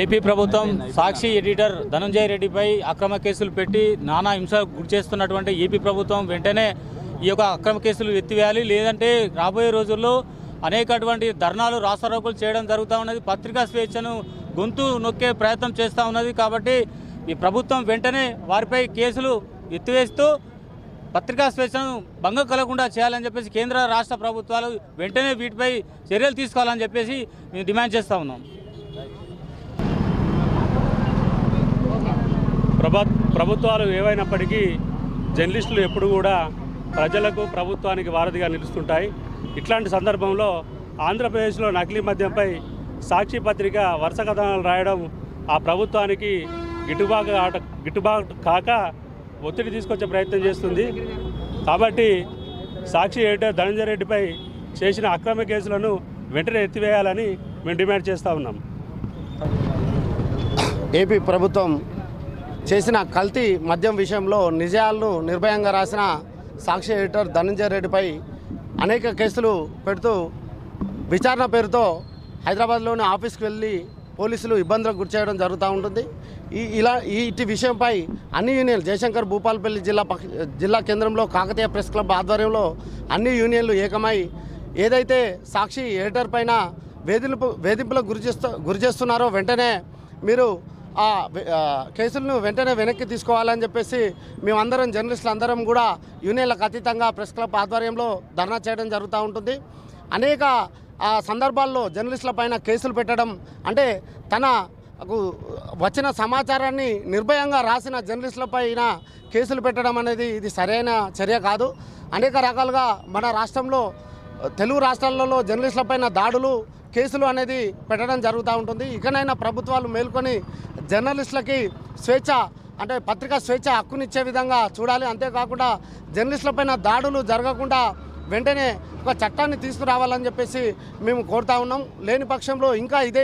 AP ప్రభుత్వం సాక్షి editor Dhananjaya రెడ్డిపై అక్రమ కేసులు పెట్టి నానా హింస గురి చేస్తున్నటువంటి ఏపీ ప్రభుత్వం వెంటనే ఈ యొక్క అక్రమ కేసులు ఎత్తివేయాలి. లేదంటే రాబోయే రోజుల్లో అనేకటువంటి ధర్నాలు రాస్తారోకులు చేయడం జరుగుతూ ఉన్నది. పత్రికా స్వేచ్ఛను గొంతు నొక్కే ప్రయత్నం చేస్తూ ఉన్నది. కాబట్టి ఈ ప్రభుత్వం వెంటనే వారిపై కేసులు ఎత్తివేస్తూ పత్రికా స్వేచ్ఛను భంగం కలగకుండా చేయాలని చెప్పేసి కేంద్ర రాష్ట్ర ప్రభుత్వాలు వెంటనే వీటిపై చర్యలు తీసుకోవాలని చెప్పేసి మేము డిమాండ్ చేస్తూ ఉన్నాం. ప్రభుత్వాలు ఏవైనప్పటికీ జర్నలిస్టులు ఎప్పుడు కూడా ప్రజలకు ప్రభుత్వానికి వారధిగా నిలుస్తుంటాయి. ఇట్లాంటి సందర్భంలో ఆంధ్రప్రదేశ్లో నకిలీ మద్యంపై సాక్షి పత్రిక వరుస కథనాలు రాయడం ఆ ప్రభుత్వానికి గిట్టుబాటు ఆట గిట్టుబాటు కాక ఒత్తిడి తీసుకొచ్చే ప్రయత్నం చేస్తుంది. కాబట్టి సాక్షి ఎడిటర్ ధనంజయ రెడ్డిపై చేసిన అక్రమ కేసులను వెంటనే ఎత్తివేయాలని మేము డిమాండ్ చేస్తూ ఉన్నాం. ఏపీ ప్రభుత్వం చేసిన కల్తీ మద్యం విషయంలో నిజాలను నిర్భయంగా రాసిన సాక్షి ఎడిటర్ ధనంజయ రెడ్డిపై అనేక కేసులు పెడుతూ విచారణ పేరుతో హైదరాబాద్లోని ఆఫీస్కి వెళ్ళి పోలీసులు ఇబ్బందులకు గురి చేయడం జరుగుతూ ఉంటుంది. ఈ ఇలా ఈ ఇటు విషయంపై అన్ని యూనియన్లు జయశంకర్ భూపాలపల్లి జిల్లా పక్ష జిల్లా కేంద్రంలో కాకతీయ ప్రెస్ క్లబ్ ఆధ్వర్యంలో అన్ని యూనియన్లు ఏకమై ఏదైతే సాక్షి ఎడిటర్ పైన వేధింపు వేధింపులకు గురి చేస్తూ గురి చేస్తున్నారో వెంటనే మీరు ఆ కేసులను వెంటనే వెనక్కి తీసుకోవాలని చెప్పేసి మేమందరం జర్నలిస్టులు అందరం కూడా యూనియన్లకు అతీతంగా ప్రెస్ క్లబ్ ఆధ్వర్యంలో ధర్నా చేయడం జరుగుతూ ఉంటుంది. అనేక ఆ సందర్భాల్లో జర్నలిస్టుల పైన కేసులు పెట్టడం అంటే తన వచ్చిన సమాచారాన్ని నిర్భయంగా రాసిన జర్నలిస్టుల పైన కేసులు పెట్టడం అనేది ఇది సరైన చర్య కాదు. అనేక రకాలుగా మన రాష్ట్రంలో తెలుగు రాష్ట్రాలలో జర్నలిస్టులపైన దాడులు కేసులు అనేది పెట్టడం జరుగుతూ ఉంటుంది. ఇకనైనా ప్రభుత్వాలు మేల్కొని జర్నలిస్టులకి స్వేచ్ఛ అంటే పత్రికా స్వేచ్ఛ హక్కునిచ్చే విధంగా చూడాలి. అంతేకాకుండా జర్నలిస్టులపైన దాడులు జరగకుండా వెంటనే ఒక చట్టాన్ని తీసుకురావాలని చెప్పేసి మేము కోరుతా ఉన్నాం. లేని పక్షంలో ఇంకా ఇదే